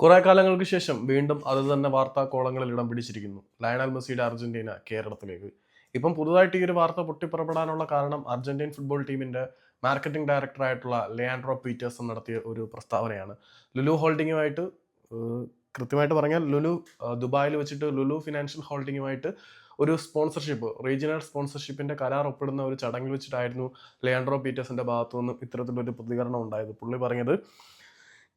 കുറെ കാലങ്ങൾക്ക് ശേഷം വീണ്ടും അത് തന്നെ വാർത്താ കോളങ്ങളിൽ ഇടം പിടിച്ചിരിക്കുന്നു. ലയണൽ മെസ്സിയുടെ അർജന്റീന കേരളത്തിലേക്ക്. ഇപ്പം പുതുതായിട്ട് ഈ ഒരു വാർത്ത പൊട്ടിപ്പുറപ്പെടാനുള്ള കാരണം അർജന്റീൻ ഫുട്ബോൾ ടീമിന്റെ മാർക്കറ്റിംഗ് ഡയറക്ടറായിട്ടുള്ള ലിയാൻഡ്രോ പീറ്റേഴ്സൺ നടത്തിയ ഒരു പ്രസ്താവനയാണ്. ലുലു ഹോൾഡിങ്ങുമായിട്ട് കൃത്യമായിട്ട് പറഞ്ഞാൽ ലുലു ദുബായിൽ വെച്ചിട്ട് ലുലു ഫിനാൻഷ്യൽ ഹോൾഡിങ്ങുമായിട്ട് ഒരു സ്പോൺസർഷിപ്പ് റീജിയണൽ സ്പോൺസർഷിപ്പിന്റെ കരാർ ഒപ്പിടുന്ന ഒരു ചടങ്ങിൽ വെച്ചിട്ടായിരുന്നു ലിയാൻഡ്രോ പീറ്റേഴ്സിന്റെ ഭാഗത്തു നിന്നും ഇത്തരത്തിലൊരു പ്രതികരണം ഉണ്ടായത്. പുള്ളി പറഞ്ഞത്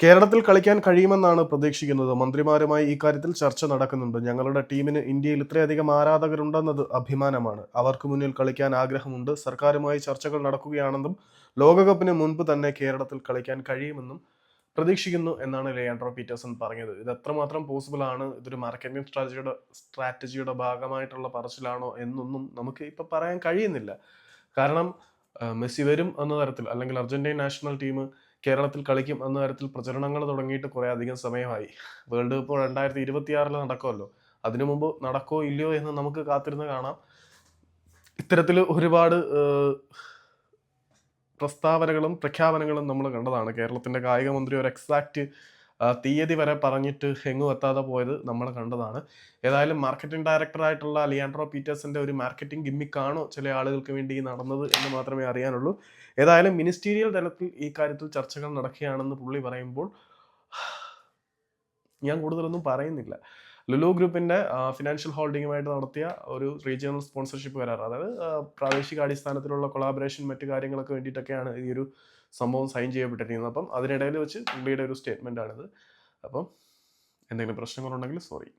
കേരളത്തിൽ കളിക്കാൻ കഴിയുമെന്നാണ് പ്രതീക്ഷിക്കുന്നത്. മന്ത്രിമാരുമായി കാര്യത്തിൽ ചർച്ച നടക്കുന്നുണ്ട്. ഞങ്ങളുടെ ടീമിന് ഇന്ത്യയിൽ ഇത്രയധികം ആരാധകരുണ്ടെന്നത് അഭിമാനമാണ്. അവർക്ക് മുന്നിൽ കളിക്കാൻ ആഗ്രഹമുണ്ട്. സർക്കാരുമായി ചർച്ചകൾ നടക്കുകയാണെന്നും ലോകകപ്പിന് മുൻപ് തന്നെ കേരളത്തിൽ കളിക്കാൻ കഴിയുമെന്നും പ്രതീക്ഷിക്കുന്നു എന്നാണ് ലിയാൻഡ്രോ പീറ്റേഴ്സൺ പറഞ്ഞത്. ഇത് എത്രമാത്രം പോസിബിൾ ആണ്? ഇതൊരു മാർക്കറ്റിംഗ് സ്ട്രാറ്റജിയുടെ സ്ട്രാറ്റജിയുടെ ഭാഗമായിട്ടുള്ള പറച്ചിലാണോ എന്നൊന്നും നമുക്ക് ഇപ്പൊ പറയാൻ കഴിയുന്നില്ല. കാരണം മെസ്സി വരും എന്ന തരത്തിൽ അല്ലെങ്കിൽ അർജന്റീൻ നാഷണൽ ടീം കേരളത്തിൽ കളിക്കും എന്ന തരത്തിൽ പ്രചരണങ്ങൾ തുടങ്ങിയിട്ട് കുറേ അധികം സമയമായി. വേൾഡ് കപ്പ് രണ്ടായിരത്തി ഇരുപത്തിയാറിൽ നടക്കുമല്ലോ അതിനു മുമ്പ് നടക്കോ ഇല്ലയോ എന്ന് നമുക്ക് കാത്തിരുന്ന് കാണാം. ഇത്തരത്തിൽ ഒരുപാട് പ്രസ്താവനകളും പ്രഖ്യാപനങ്ങളും നമ്മൾ കണ്ടതാണ്. കേരളത്തിന്റെ കായിക മന്ത്രി ഒരു എക്സാക്റ്റ് തീയതി വരെ പറഞ്ഞിട്ട് എങ്ങും എത്താതെ പോയത് നമ്മൾ കണ്ടതാണ്. ഏതായാലും മാർക്കറ്റിംഗ് ഡയറക്ടർ ആയിട്ടുള്ള ലിയാൻഡ്രോ പീറ്റേഴ്സിന്റെ ഒരു മാർക്കറ്റിംഗ് ഗിമ്മിക്കാണോ ചില ആളുകൾക്ക് വേണ്ടി നടന്നത് എന്ന് മാത്രമേ അറിയാനുള്ളൂ. ഏതായാലും മിനിസ്റ്റീരിയൽ തലത്തിൽ ഈ കാര്യത്തിൽ ചർച്ചകൾ നടക്കുകയാണെന്ന് പുള്ളി പറയുമ്പോൾ ഞാൻ കൂടുതലൊന്നും പറയുന്നില്ല. ലുലു ഗ്രൂപ്പിന്റെ ഫിനാൻഷ്യൽ ഹോൾഡിങ്ങുമായിട്ട് നടത്തിയ ഒരു റീജിയണൽ സ്പോൺസർഷിപ്പ് കരാർ അതായത് പ്രാദേശിക അടിസ്ഥാനത്തിലുള്ള കൊളാബറേഷൻ മറ്റു കാര്യങ്ങളൊക്കെ വേണ്ടിയിട്ടൊക്കെയാണ് ഈ ഒരു സംഭവം സൈൻ ചെയ്യപ്പെട്ടിരിക്കുന്നത്. അപ്പം അതിനിടയിൽ വെച്ച് പുള്ളിയുടെ ഒരു സ്റ്റേറ്റ്മെന്റ് ആണിത്. അപ്പം എന്തെങ്കിലും പ്രശ്നങ്ങളുണ്ടെങ്കിൽ സോറി